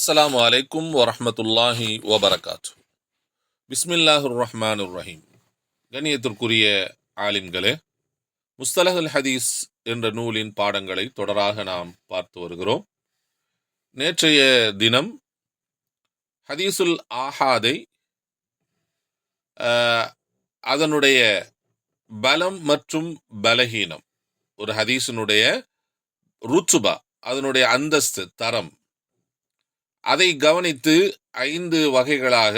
அஸ்லாம் வலைக்கும் வரமத்துல்லாஹி வபரகாத்து பிஸ்மில்லாஹுர் ரஹ்மானுர் ரஹீம் கணியத்திற்குரிய ஆலிம்களே முஸ்தலஹல் ஹதீஸ் என்ற நூலின் பாடங்களை தொடராக நாம் பார்த்து வருகிறோம். நேற்றைய தினம் ஹதீசுல் ஆஹாதை அதனுடைய பலம் மற்றும் பலகீனம் ஒரு ஹதீஸினுடைய ருத்துபா அதனுடைய அந்தஸ்து தரம் அதை கவனித்து ஐந்து வகைகளாக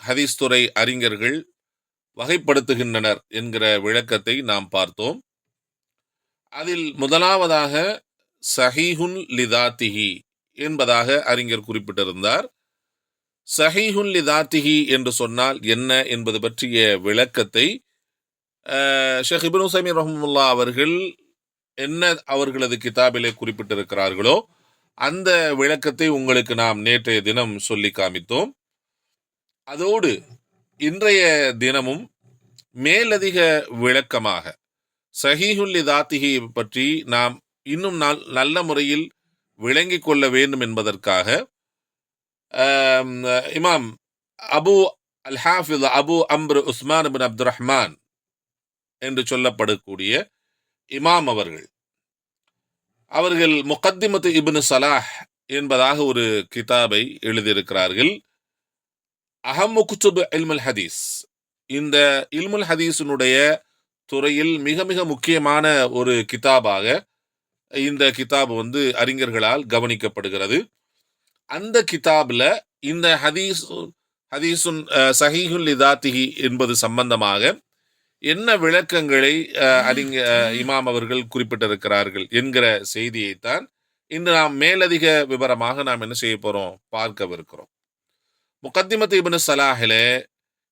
ஹதீஸ் துறை அறிஞர்கள் வகைப்படுத்துகின்றனர் என்கிற விளக்கத்தை நாம் பார்த்தோம். அதில் முதலாவதாக சஹீஹுன் லிதாத்திஹி என்பதாக அறிஞர் குறிப்பிட்டிருந்தார். சஹீஹுன் லிதாத்திஹி என்று சொன்னால் என்ன என்பது பற்றிய விளக்கத்தை ஷேக் இபின் சமீர் ரஹமுல்லா அவர்கள் என்ன அவர்களது கிதாபிலே குறிப்பிட்டிருக்கிறார்களோ அந்த விளக்கத்தை உங்களுக்கு நாம் நேற்றைய தினம் சொல்லி காமித்தோம். அதோடு இன்றைய தினமும் மேலதிக விளக்கமாக சஹீஹுல்லி தாத்திகி பற்றி நாம் இன்னும் நல் நல்ல முறையில் விளங்கிக் கொள்ள வேண்டும் என்பதற்காக இமாம் அபு அல் ஹாஃபிஸ் அபு அம்ரு உஸ்மான் பின் அப்துல் ரஹ்மான் என்று சொல்லப்படக்கூடிய இமாம் அவர்கள் அவர்கள் முகத்திமத்து இப்னு சலாஹ் என்பதாக ஒரு கிதாபை எழுதியிருக்கிறார்கள். அஹம்மு குத்துபு இல்முல் ஹதீஸ். இந்த இல்முல் ஹதீஸினுடைய துறையில் மிக மிக முக்கியமான ஒரு கிதாபாக இந்த கிதாப் வந்து அறிஞர்களால் கவனிக்கப்படுகிறது. அந்த கிதாபில் இந்த ஹதீஸ் ஹதீசுன் சஹீஹுல் இதாத்திஹி என்பது சம்பந்தமாக என்ன விளக்கங்களை அஹ், அறிஞ இமாம் அவர்கள் குறிப்பிட்டிருக்கிறார்கள் என்கிற செய்தியைத்தான் இன்று நாம் மேலதிக விவரமாக நாம் என்ன செய்ய போறோம்? பார்க்கவிருக்கிறோம். முகத்திமத் இபின் சலாஹில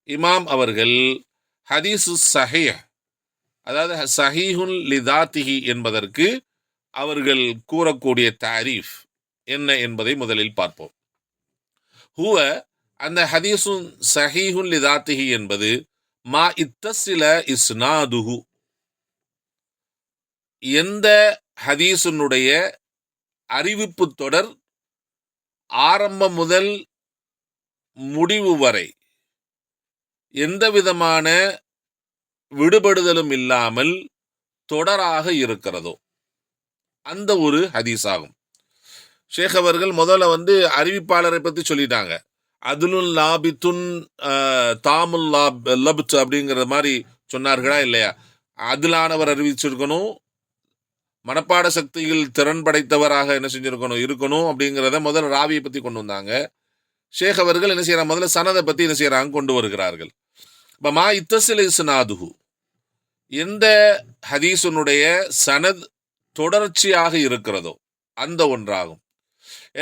இமாம் அவர்கள் ஹதீசு சஹீஹ் அதாவது சஹீஹுல் லிதாத்திஹி என்பதற்கு அவர்கள் கூறக்கூடிய தாரீஃப் என்ன என்பதை முதலில் பார்ப்போம். ஹுவ அந்த ஹதீசுன் சஹீஹுல் லிதாத்திஹி என்பது மா இத்தசில இஸ்னாதுகு எந்த ஹதீஸினுடைய அறிவிப்பு தொடர் ஆரம்பம் முதல் முடிவு வரை எந்த விதமான விடுபடுதலும் இல்லாமல் தொடராக இருக்கிறதோ அந்த ஒரு ஹதீஸ் ஆகும் ஷேக் அவர்கள் முதல்ல வந்து அறிவிப்பாளரை பற்றி சொல்லிட்டாங்க. அதுலுன் லாபித்துன் தாமுல் லாப் லபுத் அப்படிங்கிற மாதிரி சொன்னார்களா இல்லையா? அதிலானவர் அறிவிச்சிருக்கணும். மனப்பாட சக்தியில் திறன் படைத்தவராக என்ன செஞ்சிருக்கணும்? இருக்கணும் அப்படிங்கிறத முதல்ல ராவியை பற்றி கொண்டு வந்தாங்க. ஷேக் அவர்கள் என்ன செய்கிறாங்க முதல்ல சனதை பற்றி என்ன செய்கிறாங்க கொண்டு வருகிறார்கள். இப்போ மா இத்தசில் எந்த ஹதீசனுடைய சனத் தொடர்ச்சியாக இருக்கிறதோ அந்த ஒன்றாகும்.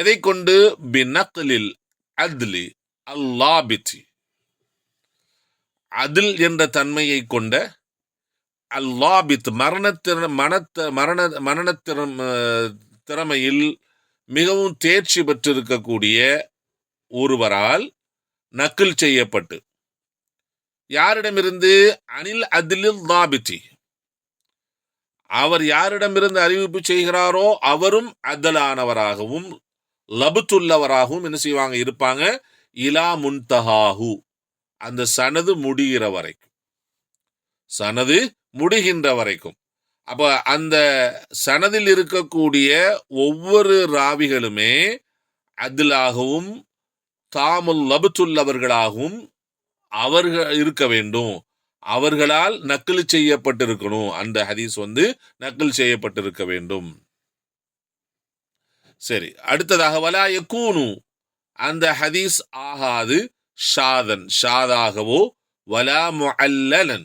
எதை கொண்டு? பினக்லில் அத்லி அல்லாபித்தி. அதில் என்ற தன்மையை கொண்ட அல்லாபித் மரணத்திற மனத்த மரண மரணத்திறம் திறமையில் மிகவும் தேர்ச்சி பெற்றிருக்கக்கூடிய ஒருவரால் நக்கில் செய்யப்பட்டு யாரிடமிருந்து? அனில் அதிலில் தாபித்தி அவர் யாரிடமிருந்து அறிவிப்பு செய்கிறாரோ அவரும் அதலானவராகவும் லபுத்துள்ளவராகவும் என்ன செய்வாங்க? இருப்பாங்க. இலா முன்தஹாஹு அந்த சனது முடிகிற வரைக்கும். சனது முடிகின்ற வரைக்கும். அப்ப அந்த சனதில் இருக்கக்கூடிய ஒவ்வொரு ராவிகளுமே அதிலாகவும் தாமுல் லபுத்துள்ளவர்களாகவும் அவர்கள் இருக்க வேண்டும். அவர்களால் நக்கல் செய்யப்பட்டிருக்கணும். அந்த ஹதீஸ் வந்து நக்கல் செய்யப்பட்டிருக்க வேண்டும். சரி. அடுத்ததாக வலா யக்கூனு அந்த ஹதீஸ் ஆகாது ஷாதன். ஷாதாகவோ வலா முல்லன்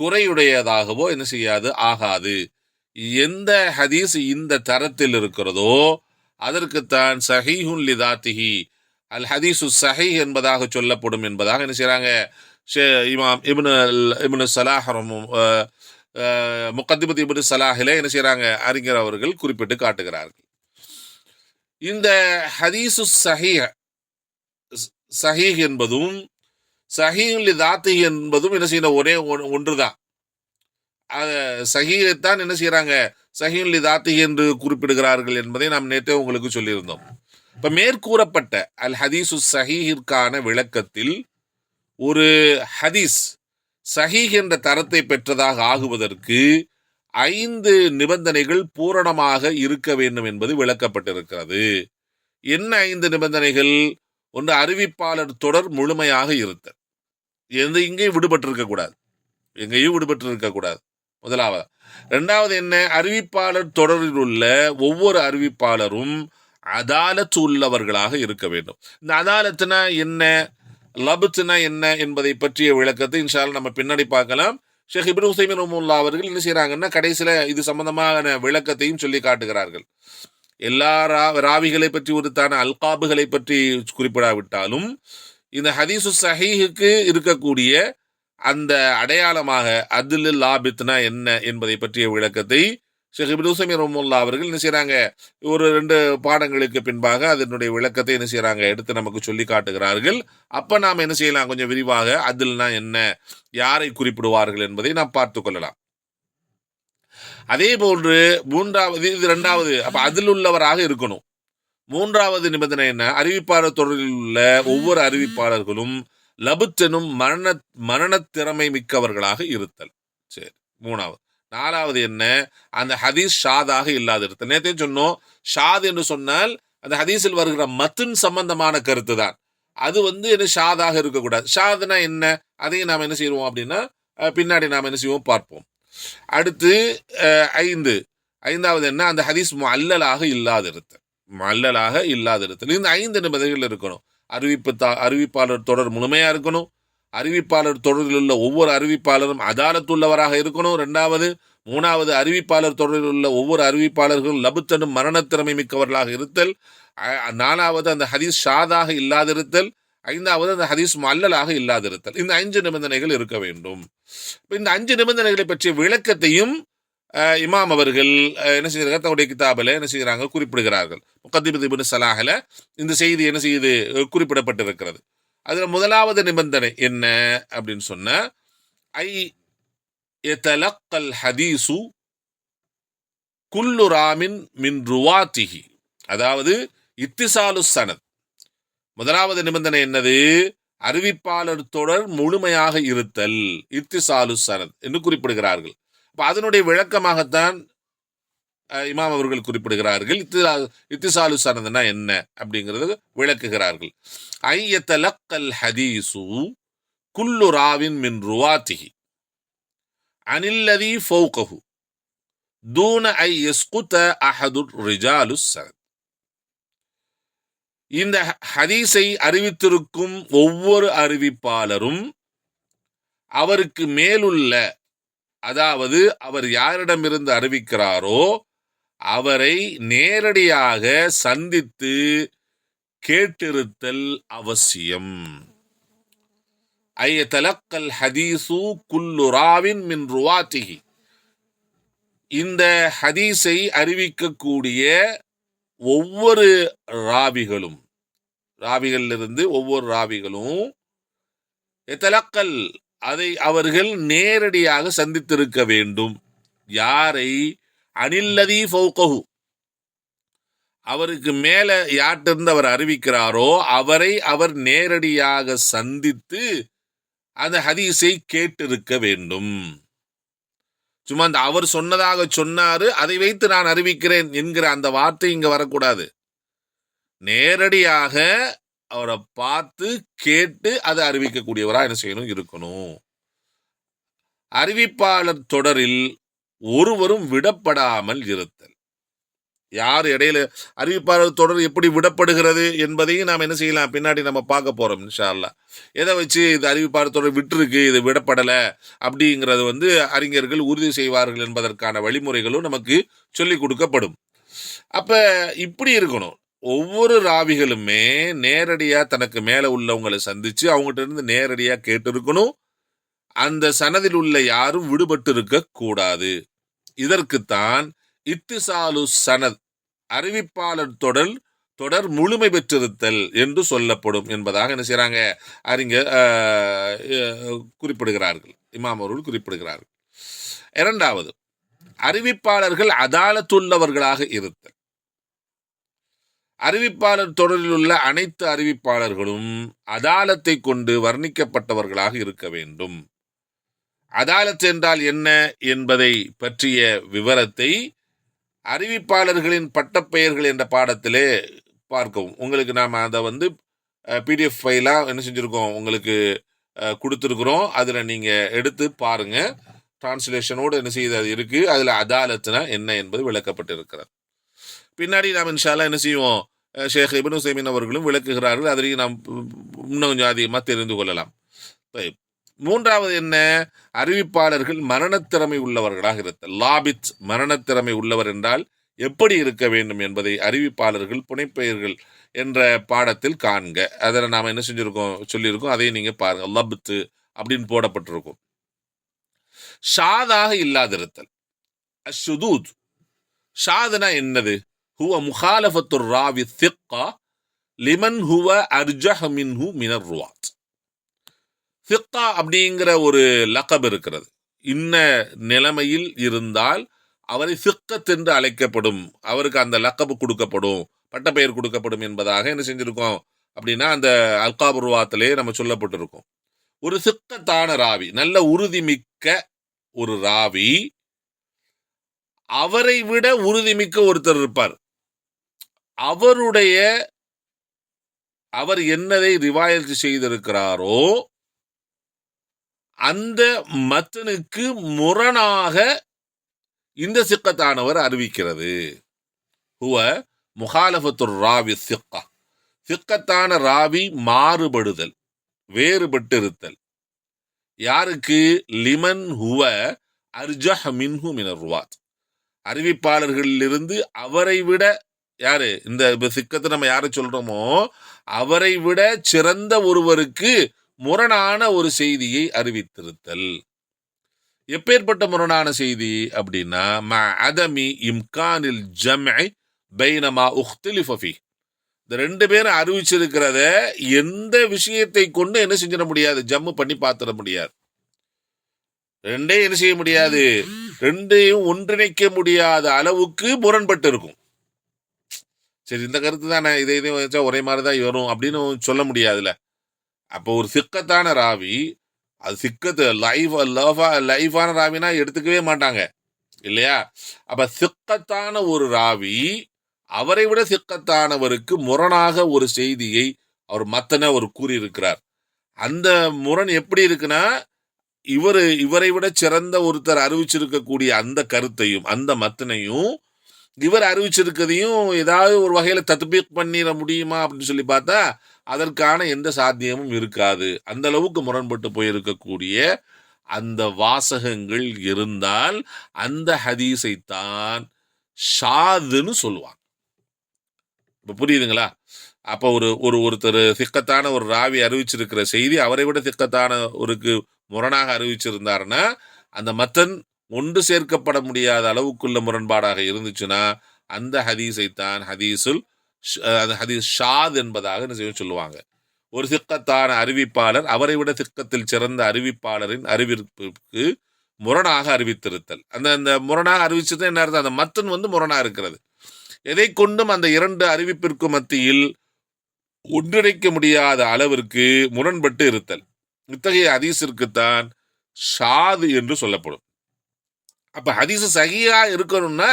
குறையுடையதாகவோ என்ன செய்யாது? ஆகாது. எந்த ஹதீஸ் இந்த தரத்தில் இருக்கிறதோ அதற்குத்தான் சஹீஹுன் லிதாத்திஹி. அல் ஹதீசு சஹி என்பதாக சொல்லப்படும் என்பதாக என்ன செய்கிறாங்க ஷே இமாம் இப்னு அல்- இப்னு சலாஹரம் ரஹ்மு- இப்னு சலாஹில என்ன செய்கிறாங்க அறிஞர் அவர்கள் குறிப்பிட்டு காட்டுகிறார்கள். இந்த ஹதீசு சஹீஹ சஹீஹ் என்பதும் சஹீல் தாத்து என்பதும் என்ன செய்யணும் ஒரே ஒன்று தான் சஹீஹைத்தான் என்ன செய்கிறாங்க சஹீல் தாத்து என்று குறிப்பிடுகிறார்கள் என்பதை நாம் நேற்றே உங்களுக்கு சொல்லியிருந்தோம். இப்ப மேற்கூறப்பட்ட அல் ஹதீசு சஹீஹிற்கான விளக்கத்தில் ஒரு ஹதீஸ் சஹீஹ் என்ற தரத்தை பெற்றதாக ஆகுவதற்கு ஐந்து நிபந்தனைகள் பூரணமாக இருக்க வேண்டும் என்பது விளக்கப்பட்டிருக்கிறது. என்ன ஐந்து நிபந்தனைகள்? ஒன்று அறிவிப்பாளர் தொடர் முழுமையாக இருத்தல். எந்த இங்கேயும் விடுபட்டிருக்க கூடாது. எங்கேயும் விடுபட்டு கூடாது. முதலாவது. ரெண்டாவது என்ன? அறிவிப்பாளர் தொடரில் உள்ள ஒவ்வொரு அறிவிப்பாளரும் அதாலத்து உள்ளவர்களாக இருக்க வேண்டும். இந்த அதாலத்துனா என்ன? லபுத்துனா என்ன என்பதை பற்றிய விளக்கத்தை இன்ஷால் நம்ம பின்னாடி பார்க்கலாம். ஷேக் இப்ரூ ஹுசைமின் அவர்கள் என்ன செய்றாங்கன்னா கடைசியில இது சம்பந்தமான விளக்கத்தையும் சொல்லி காட்டுகிறார்கள். எல்லா ரா ராவிகளை பற்றி ஒருத்தான அல்காபுகளை பற்றி குறிப்பிடாவிட்டாலும் இந்த ஹதீசு சஹீஹுக்கு இருக்கக்கூடிய அந்த அடையாளமாக அதில் லாபித்னா என்ன என்பதை பற்றிய விளக்கத்தை ஷேக் இப்னு அவர்கள் என்ன செய்கிறாங்க ஒரு ரெண்டு பாடங்களுக்கு பின்பாக அதனுடைய விளக்கத்தை என்ன செய்கிறாங்க எடுத்து நமக்கு சொல்லி காட்டுகிறார்கள். அப்போ நாம் என்ன செய்யலாம்? கொஞ்சம் விரிவாக அதில்னா என்ன? யாரை குறிப்பிடுவார்கள் என்பதை நாம் பார்த்து கொள்ளலாம். அதே போன்று மூன்றாவது இது ரெண்டாவது அப்போ அதில் உள்ளவராக இருக்கணும். மூன்றாவது நிபந்தனை என்ன? அறிவிப்பாளர் தொடரில் உள்ள ஒவ்வொரு அறிவிப்பாளர்களும் லபுத்தனும் மரண மரண திறமை மிக்கவர்களாக இருத்தல். சரி மூணாவது. நாலாவது என்ன? அந்த ஹதீஸ் ஷாதாக இல்லாத இருத்தல் நேத்தே சொன்னோம் ஷாத் என்று சொன்னால் அந்த ஹதீஸில் வருகிற மத்தின் சம்பந்தமான கருத்து தான். அது வந்து என்ன ஷாதாக இருக்கக்கூடாது. ஷாதுனா என்ன? அதையும் நாம் என்ன செய்வோம் அப்படின்னா பின்னாடி நாம் என்ன செய்வோம்? பார்ப்போம். அடுத்து ஐந்து. ஐந்தாவது என்ன? அந்த ஹதீஸ் அல்லலாக இல்லாதிருத்தல். அல்லலாக இல்லாதிருத்தல். இந்த ஐந்து நிபதைகள் இருக்கணும். அறிவிப்பு தா- அறிவிப்பாளர் தொடர் முழுமையாக இருக்கணும். அறிவிப்பாளர் தொடரில் உள்ள ஒவ்வொரு அறிவிப்பாளரும் அதாலத்துள்ளவராக இருக்கணும். ரெண்டாவது மூணாவது அறிவிப்பாளர் தொடரில் உள்ள ஒவ்வொரு அறிவிப்பாளர்களும் லபுத்தனும் மரணத்திறமை மிக்கவர்களாக இருத்தல். நாலாவது அந்த ஹதீஸ் ஷாதாக இல்லாதிருத்தல். ஐந்தாவது அந்த ஹதீஸ் மல்லலாக இல்லாதிருத்தல். இந்த அஞ்சு நிபந்தனைகள் இருக்க வேண்டும். இந்த அஞ்சு நிபந்தனைகளை பற்றிய விளக்கத்தையும் இமாம் அவர்கள் என்ன செய்கிறாங்க தன்னுடைய கிதாபில் என்ன செய்கிறாங்க? குறிப்பிடுகிறார்கள். முகத்திபத் இப்னு சலாஹில் இந்த செய்தி என்ன செய்யுது குறிப்பிடப்பட்டிருக்கிறது. அதில் முதலாவது நிபந்தனை என்ன அப்படின்னு சொன்ன ஐ எத்தலக்கல் ஹதீசு குல்லு ராமின் மின் ருவாத்திஹி. அதாவது இத்திசாலு சனத். முதலாவது நிபந்தனை என்னது? அறிவிப்பாளர் தொடர் முழுமையாக இருத்தல் இத்திசாலு சனத் என்று குறிப்பிடுகிறார்கள். அப்போ அதனுடைய விளக்கமாகத்தான் இமாம் அவர்கள் குறிப்பிடுகிறார்கள் இத்திசா- இத்திசாலு சனதுனா என்ன அப்படிங்கிறது விளக்குகிறார்கள். ஐயத்தலக்கல் ஹதீசு குல்லு ராவின் மின் ருவாத்திகி அனில்லதி ஃபௌகஹு. தூன ஐ எஸ்குத அஹதுர் ரிஜாலு சனத் இந்த ஹதீஸை அறிவித்திருக்கும் ஒவ்வொரு அறிவிப்பாளரும் அவருக்கு மேலுள்ள அதாவது அவர் யாரிடமிருந்து அறிவிக்கிறாரோ அவரை நேரடியாக சந்தித்து கேட்டிருத்தல் அவசியம். ஐயத்தலக்கல் ஹதீசு குல்லுராவின் மின் ருவாத்திகி இந்த ஹதீஸை அறிவிக்கக்கூடிய ஒவ்வொரு ராவிகளும் ராவிகளிலிருந்து ஒவ்வொரு ராவிகளும் எத்தலக்கல் அதை அவர்கள் நேரடியாக சந்தித்திருக்க வேண்டும். யாரை அனில்லதி ஃபௌகஹு. அவருக்கு மேலே யார்ட்டிருந்து அவர் அறிவிக்கிறாரோ அவரை அவர் நேரடியாக சந்தித்து அந்த ஹதீஸை கேட்டிருக்க வேண்டும். சும்மா அந்த அவர் சொன்னதாக சொன்னாரு அதை வைத்து நான் அறிவிக்கிறேன் என்கிற அந்த வார்த்தை இங்க வரக்கூடாது. நேரடியாக அவரை பார்த்து கேட்டு அதை அறிவிக்கக்கூடியவரா என்ன செய்யணும் இருக்கணும். அறிவிப்பாளர் தொடரில் ஒருவரும் விடப்படாமல் இருத்தல். யார் இடையில அறிவிப்பாளர் தொடர் எப்படி விடப்படுகிறது என்பதையும் நாம் என்ன செய்யலாம்? பின்னாடி நம்ம பார்க்க போறோம் இன்ஷால்லா எதை வச்சு இது அறிவிப்பாளர் தொடர் விட்டுருக்கு இது விடப்படலை அப்படிங்கிறது வந்து அறிஞர்கள் உறுதி செய்வார்கள் என்பதற்கான வழிமுறைகளும் நமக்கு சொல்லிக் கொடுக்கப்படும். அப்ப இப்படி இருக்கணும். ஒவ்வொரு ராவிகளுமே நேரடியாக தனக்கு மேலே உள்ளவங்களை சந்தித்து அவங்ககிட்ட இருந்து நேரடியாக கேட்டு இருக்கணும் அந்த சனதில் உள்ள யாரும் விடுபட்டிருக்க கூடாது. இதற்குத்தான் இத்திசாலு சனத் அறிவிப்பாளர் தொடர் தொடர் முழுமை பெற்றிருத்தல் என்று சொல்லப்படும் என்பதாக என்ன செய்கிறாங்க அறிஞர் குறிப்பிடுகிறார்கள். இமாம் அவர்கள் குறிப்பிடுகிறார்கள். இரண்டாவது அறிவிப்பாளர்கள் அதாலத்துள்ளவர்களாக இருத்தல். அறிவிப்பாளர் தொடரில் உள்ள அனைத்து அறிவிப்பாளர்களும் அதாலத்தை கொண்டு வர்ணிக்கப்பட்டவர்களாக இருக்க வேண்டும். அதாலத் என்றால் என்ன என்பதை பற்றிய விவரத்தை அறிவிப்பாளர்களின் பட்டப்பெயர்கள் என்ற பாடத்திலே பார்க்கவும். உங்களுக்கு நாம் அதை வந்து பிடிஎஃப் ஃபைலாக என்ன செஞ்சுருக்கோம் உங்களுக்கு கொடுத்துருக்குறோம். அதில் நீங்கள் எடுத்து பாருங்கள் டிரான்ஸ்லேஷனோடு என்ன செய்யுது அது இருக்குது அதில் அதாலத்துனா என்ன என்பது விளக்கப்பட்டிருக்கிறது. பின்னாடி நாம் இன்ஷால்லாம் என்ன செய்வோம் ஷேக் இபின் ஹுசைமின் அவர்களும் விளக்குகிறார்கள். அதிலேயும் நாம் இன்னும் கொஞ்சம் அதிகமாக தெரிந்து கொள்ளலாம். மூன்றாவது என்ன? அறிவிப்பாளர்கள் மரணத்திறமை உள்ளவர்களாக இருத்தல். லாபித் மரணத்திறமை உள்ளவர் என்றால் எப்படி இருக்க வேண்டும் என்பதை அறிவிப்பாளர்கள் புனைப்பெயர்கள் என்ற பாடத்தில் காண்க. அதில் நாம் என்ன செஞ்சுருக்கோம்? சொல்லியிருக்கோம். அதையும் நீங்க பாருங்கள் லபித்து அப்படின்னு போடப்பட்டிருக்கும். ஷாதாக இல்லாதிருத்தல். அஷுதூத். ஷாதுனா என்னது? ஹுவ முகாலஃபத்து ராவி திக்கா லிமன் ஹுவ அர்ஜஹ மின்ஹு மினர் ருவாத் ஃபிக்கா அப்படிங்கிற ஒரு லக்கப் இருக்கிறது. இன்ன நிலைமையில் இருந்தால் அவரை ஃபிக்கத் என்று அழைக்கப்படும். அவருக்கு அந்த லக்கப்பு கொடுக்கப்படும். பட்டப்பெயர் கொடுக்கப்படும் என்பதாக என்ன செஞ்சுருக்கோம் அப்படின்னா அந்த அல்காபுர்வாத்திலே நம்ம சொல்லப்பட்டிருக்கோம். ஒரு சிக்கத்தான ராவி நல்ல உறுதிமிக்க ஒரு ராவி அவரை விட உறுதிமிக்க ஒருத்தர் இருப்பார். அவருடைய அவர் என்னதை ரிவாயத்து செய்திருக்கிறாரோ அந்த மத்தனுக்கு முரணாக இந்த சிக்கத்தானவர் அறிவிக்கிறது. ஹுவ முகாலஃபத்துர் ராவி சிக்கா. சிக்கத்தான ராவி மாறுபடுதல் வேறுபட்டிருத்தல். யாருக்கு? லிமன் ஹுவ அர்ஜஹ் மின்ஹு மினர்வாத் அறிவிப்பாளர்களிலிருந்து அவரை விட யாரு? இந்த சிக்கத்தை நம்ம யாரை சொல்றோமோ அவரை விட சிறந்த ஒருவருக்கு முரணான ஒரு செய்தியை அறிவித்திருத்தல். எப்பேற்பட்ட முரணான செய்தி அப்படின்னா ம அதமி இம்கானில் ஜம்ஐ பைனமா உஹ்திலிஃப இந்த ரெண்டு பேரும் அறிவிச்சிருக்கிறத எந்த விஷயத்தை கொண்டு என்ன செஞ்சிட முடியாது? ஜம்மு பண்ணி பார்த்துட முடியாது. ரெண்டே என்ன செய்ய முடியாது? ரெண்டையும் ஒன்றிணைக்க முடியாத அளவுக்கு முரண்பட்டு இருக்கும். சரி இந்த கருத்து தானே. இதை இதையும் வச்சா ஒரே மாதிரி தான் வரும் அப்படின்னு சொல்ல முடியாதுல்ல. அப்போ ஒரு சிக்கத்தான ராவி அது சிக்கத்து லைஃப் லவ்வா லைஃபான ராவினா எடுத்துக்கவே மாட்டாங்க. இல்லையா? அப்ப சிக்கத்தான ஒரு ராவி அவரை விட சிக்கத்தானவருக்கு முரணாக ஒரு செய்தியை அவர் மத்தன அவர் கூறியிருக்கிறார். அந்த முரண் எப்படி இருக்குன்னா இவர் இவரை விட சிறந்த ஒருத்தர் அறிவிச்சிருக்கக்கூடிய அந்த கருத்தையும் அந்த மத்தனையும் இவர் அறிவிச்சிருக்கதையும் ஏதாவது ஒரு வகையில் தத்பீக் பண்ணிட முடியுமா அப்படின்னு சொல்லி பார்த்தா அதற்கான எந்த சாத்தியமும் இருக்காது. அந்த அளவுக்கு முரண்பட்டு போயிருக்கக்கூடிய அந்த வாசகங்கள் இருந்தால் அந்த ஹதீஸை தான் ஷாதுன்னு சொல்லுவாங்க. இப்போ புரியுதுங்களா? அப்போ ஒரு ஒரு ஒருத்தர் திக்கத்தான ஒரு ராவி அறிவிச்சிருக்கிற செய்தி அவரை விட திக்கத்தான ஒருக்கு முரணாக அறிவிச்சிருந்தாருன்னா அந்த மத்தன் ஒன்று சேர்க்கப்பட முடியாத அளவுக்குள்ள முரண்பாடாக இருந்துச்சுன்னா அந்த ஹதீஸை தான் ஹதீஸுல் அந்த ஹதீஸ் ஷாத் என்பதாக என்ன சொல்லுவாங்க. ஒரு சிக்கத்தான அறிவிப்பாளர் அவரை விட சிக்கத்தில் சிறந்த அறிவிப்பாளரின் அறிவிப்பிற்கு முரணாக அறிவித்திருத்தல். அந்த அந்த முரணாக அறிவிச்சது என்ன அர்த்தம்? அந்த மத்தன் வந்து முரணாக இருக்கிறது. எதை கொண்டும் அந்த இரண்டு அறிவிப்பிற்கு மத்தியில் ஒன்றிணைக்க முடியாத அளவிற்கு முரண்பட்டு இருத்தல். இத்தகைய ஹதீஸிற்குத்தான் ஷாது என்று சொல்லப்படும். அப்ப ஹதீஸ் சகியா இருக்கணும்னா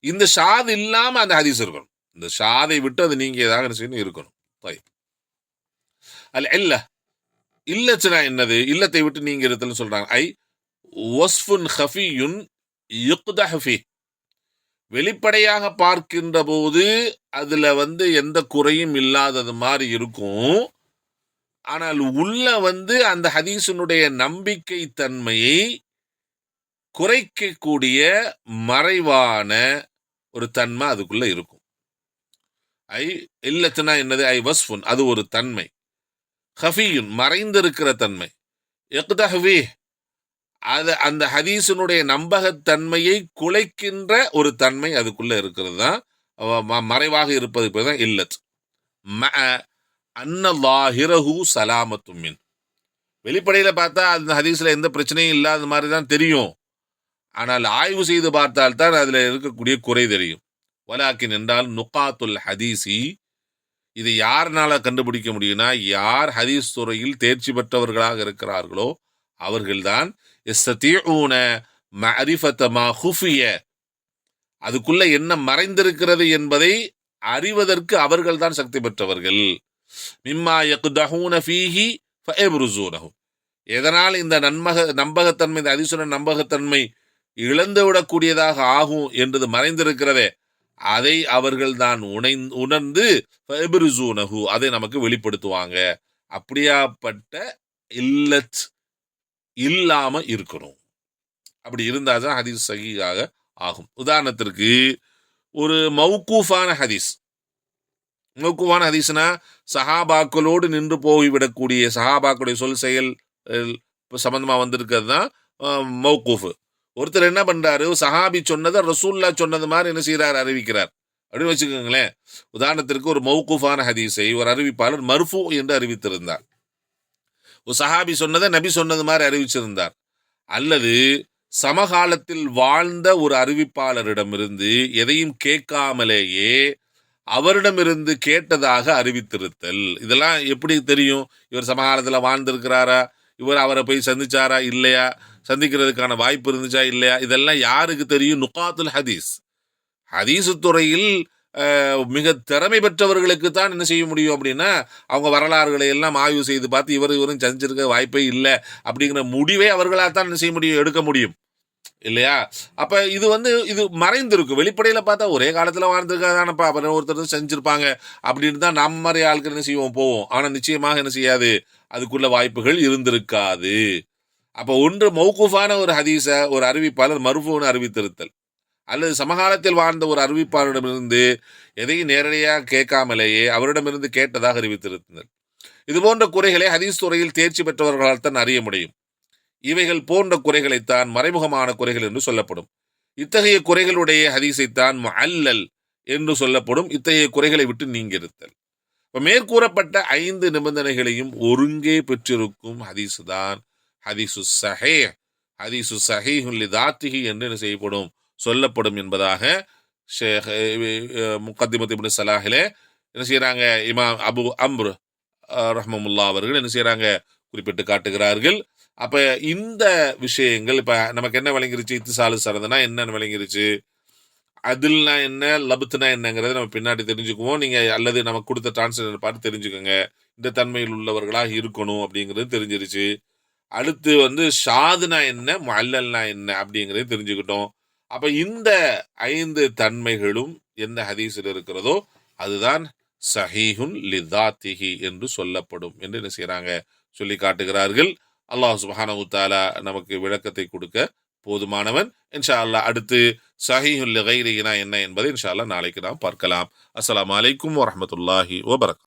இந்த ஷாது இல்லாம அந்த ஹதீஸ் இருக்கணும். இந்த சாதை விட்டு அது நீங்கள் ஏதாவது செய்யணும்? இருக்கணும். தாய் அல்ல இல்லை. இல்லச்சுனா என்னது? இல்லத்தை விட்டு நீங்கள் இருத்தல்னு சொல்கிறாங்க ஐ ஒஸ்ஃபுன் ஹஃபியுன் யுக்த ஹஃபி வெளிப்படையாக பார்க்கின்ற போது அதில் வந்து எந்த குறையும் இல்லாதது மாதிரி இருக்கும். ஆனால் உள்ள வந்து அந்த ஹதீசனுடைய நம்பிக்கை தன்மையை குறைக்கக்கூடிய மறைவான ஒரு தன்மை அதுக்குள்ளே இருக்கும். ஐ இல்லத்துனா என்னது? ஐ வஸ்ஃபுன். அது ஒரு தன்மை. ஹஃபியுன் மறைந்திருக்கிற தன்மை. எக்தஹவி அது அந்த ஹதீஸினுடைய நம்பகத்தன்மையை குலைக்கின்ற ஒரு தன்மை அதுக்குள்ளே இருக்கிறது தான். மறைவாக இருப்பது பேர் தான் இல்லத். ம அன்னல்லாஹிரஹு சலாமத்து மின். வெளிப்படையில் பார்த்தா அந்த ஹதீஸில் எந்த பிரச்சனையும் இல்லாத மாதிரி தான் தெரியும். ஆனால் ஆய்வு செய்து பார்த்தால்தான் அதில் இருக்கக்கூடிய குறை தெரியும். வலாக்கின் என்றால் நுகாத்துல் ஹதீசி இது யாருனால கண்டுபிடிக்க முடியும்னா யார் ஹதீஸ் துறையில் தேர்ச்சி பெற்றவர்களாக இருக்கிறார்களோ அவர்கள்தான் இஸ்தீஊன மஅரிஃபத ஹுஃபிய. அதுக்குள்ள என்ன மறைந்திருக்கிறது என்பதை அறிவதற்கு அவர்கள்தான் சக்தி பெற்றவர்கள். மிம்மா யக்தஹூன ஃபீஹி ஃபயப்ருசூனஹு. எதனால் இந்த நன்மக நம்பகத்தன்மை இந்த அதிசுர நம்பகத்தன்மை இழந்துவிடக்கூடியதாக ஆகும் என்றது மறைந்திருக்கிறதே அதை அவர்கள் தான் உணை உணர்ந்து ஃபயப்ருசூனஹு அதை நமக்கு வெளிப்படுத்துவாங்க. அப்படியாப்பட்ட இல்லத் இல்லாம இருக்கணும். அப்படி இருந்தால் தான் ஹதீஸ் சகிகாக ஆகும். உதாரணத்திற்கு ஒரு மௌகூஃபான ஹதீஸ். மௌகூஃபான ஹதீஸ்னா சஹாபாக்களோடு நின்று போய்விடக்கூடிய சஹாபாக்களுடைய சொல் செயல் சம்பந்தமாக வந்திருக்கிறது தான் மௌக்கூஃபு ஒருத்தர் என்ன பண்றாரு? சஹாபி சொன்னதை ரசூல்லா சொன்னது மாதிரி என்ன செய்கிறார் அறிவிக்கிறார். அப்படின்னு வச்சுக்கோங்களேன். உதாரணத்திற்கு ஒரு மௌகூஃபான ஹதீஸை ஒரு அறிவிப்பாளர் மர்ஃபு என்று அறிவித்திருந்தார். ஒரு சஹாபி சொன்னதை நபி சொன்னது மாதிரி அறிவிச்சிருந்தார். அல்லது சமகாலத்தில் வாழ்ந்த ஒரு அறிவிப்பாளரிடமிருந்து எதையும் கேட்காமலேயே அவரிடமிருந்து கேட்டதாக அறிவித்திருத்தல். இதெல்லாம் எப்படி தெரியும்? இவர் சமகாலத்தில் வாழ்ந்திருக்கிறாரா? இவர் அவரை போய் சந்திச்சாரா? இல்லையா? சந்திக்கிறதுக்கான வாய்ப்பு இருந்துச்சா இல்லையா? இதெல்லாம் யாருக்கு தெரியும்? நுகாத்துல் ஹதீஸ். ஹதீஸு துறையில் மிக திறமை பெற்றவர்களுக்கு தான் என்ன செய்ய முடியும் அப்படின்னா அவங்க வரலாறுகளை எல்லாம் ஆய்வு செய்து பார்த்து இவர் இவரும் சந்திச்சிருக்க வாய்ப்பே இல்லை அப்படிங்கிற முடிவை அவர்களால் தான் என்ன செய்ய முடியும்? எடுக்க முடியும். இல்லையா? அப்ப இது வந்து இது மறைந்திருக்கும் வெளிப்படையில பார்த்தா ஒரே காலத்துல வாழ்ந்திருக்காதானப்பா அப்புறம் ஒருத்தர் செஞ்சிருப்பாங்க அப்படின்னு தான் நம்ம மாதிரி ஆட்கள் என்ன செய்வோம்? போவோம். ஆனா நிச்சயமாக என்ன செய்யாது? அதுக்குள்ள வாய்ப்புகள் இருந்திருக்காது. அப்போ ஒன்று மௌகூஃபான ஒரு ஹதீஸ ஒரு அறிவிப்பாளர் மருஃபூன்னு அறிவித்திருத்தல். அல்லது சமகாலத்தில் வாழ்ந்த ஒரு அறிவிப்பாளரிடமிருந்து எதையும் நேரடியாக கேட்காமலேயே அவரிடமிருந்து கேட்டதாக அறிவித்திருத்தல். இது போன்ற குறைகளை ஹதீஸ் துறையில் தேர்ச்சி பெற்றவர்களால் தான் அறிய முடியும். இவைகள் போன்ற குறைகளைத்தான் மறைமுகமான குறைகள் என்று சொல்லப்படும். இத்தகைய குறைகளுடைய ஹதீஸைத்தான் அல்லல் என்று சொல்லப்படும். இத்தகைய குறைகளை விட்டு நீங்கிருத்தல் இப்போ மேற்கூறப்பட்ட ஐந்து நிபந்தனைகளையும் ஒருங்கே பெற்றிருக்கும் ஹதீஸ் தான் ஹதீசு சஹே ஹதீசு சஹீஹுல்லி தாத்திஹி என்று என்ன செய்யப்படும்? சொல்லப்படும் என்பதாக ஷேக் முகத்திமத் இப்னு சலாஹிலே என்ன செய்கிறாங்க இமாம் அபு அம்ரு ரஹ்மமுல்லா அவர்கள் என்ன செய்கிறாங்க குறிப்பிட்டு காட்டுகிறார்கள். அப்போ இந்த விஷயங்கள் இப்போ நமக்கு என்ன விளங்கிருச்சு? இத்திசாலு சரதுனா என்னன்னு விளங்கிருச்சு. அதில்னா என்ன? லபுத்துனா என்னங்கிறத நம்ம பின்னாடி தெரிஞ்சுக்குவோம். நீங்கள் அல்லது நமக்கு கொடுத்த டிரான்ஸ்லேட்டர் பார்த்து தெரிஞ்சுக்கோங்க. இந்த தன்மையில் உள்ளவர்களாக இருக்கணும் அப்படிங்கிறது தெரிஞ்சிருச்சு. அடுத்து வந்து ஷாதுனா என்ன மல்லல்னா என்ன அப்படிங்கிறத தெரிஞ்சுக்கிட்டோம். அப்ப இந்த ஐந்து தன்மைகளும் எந்த ஹதீஸில் இருக்கிறதோ அதுதான் சஹீஹுன் லிதாத்திஹி என்று சொல்லப்படும் என்று என்ன செய்கிறாங்க சொல்லி காட்டுகிறார்கள். அல்லாஹ் சுப்ஹானஹு தஆலா நமக்கு விளக்கத்தை கொடுக்க போதுமானவன். இன்ஷா அல்லாஹ் அடுத்து சஹீஹுல் லிகைரினா என்ன என்பதை இன்ஷா அல்லாஹ் நாளைக்கு நாம் பார்க்கலாம். அஸ்லாம் அலைக்கும் வரமத்துல்லாஹி வபரகாத்துஹு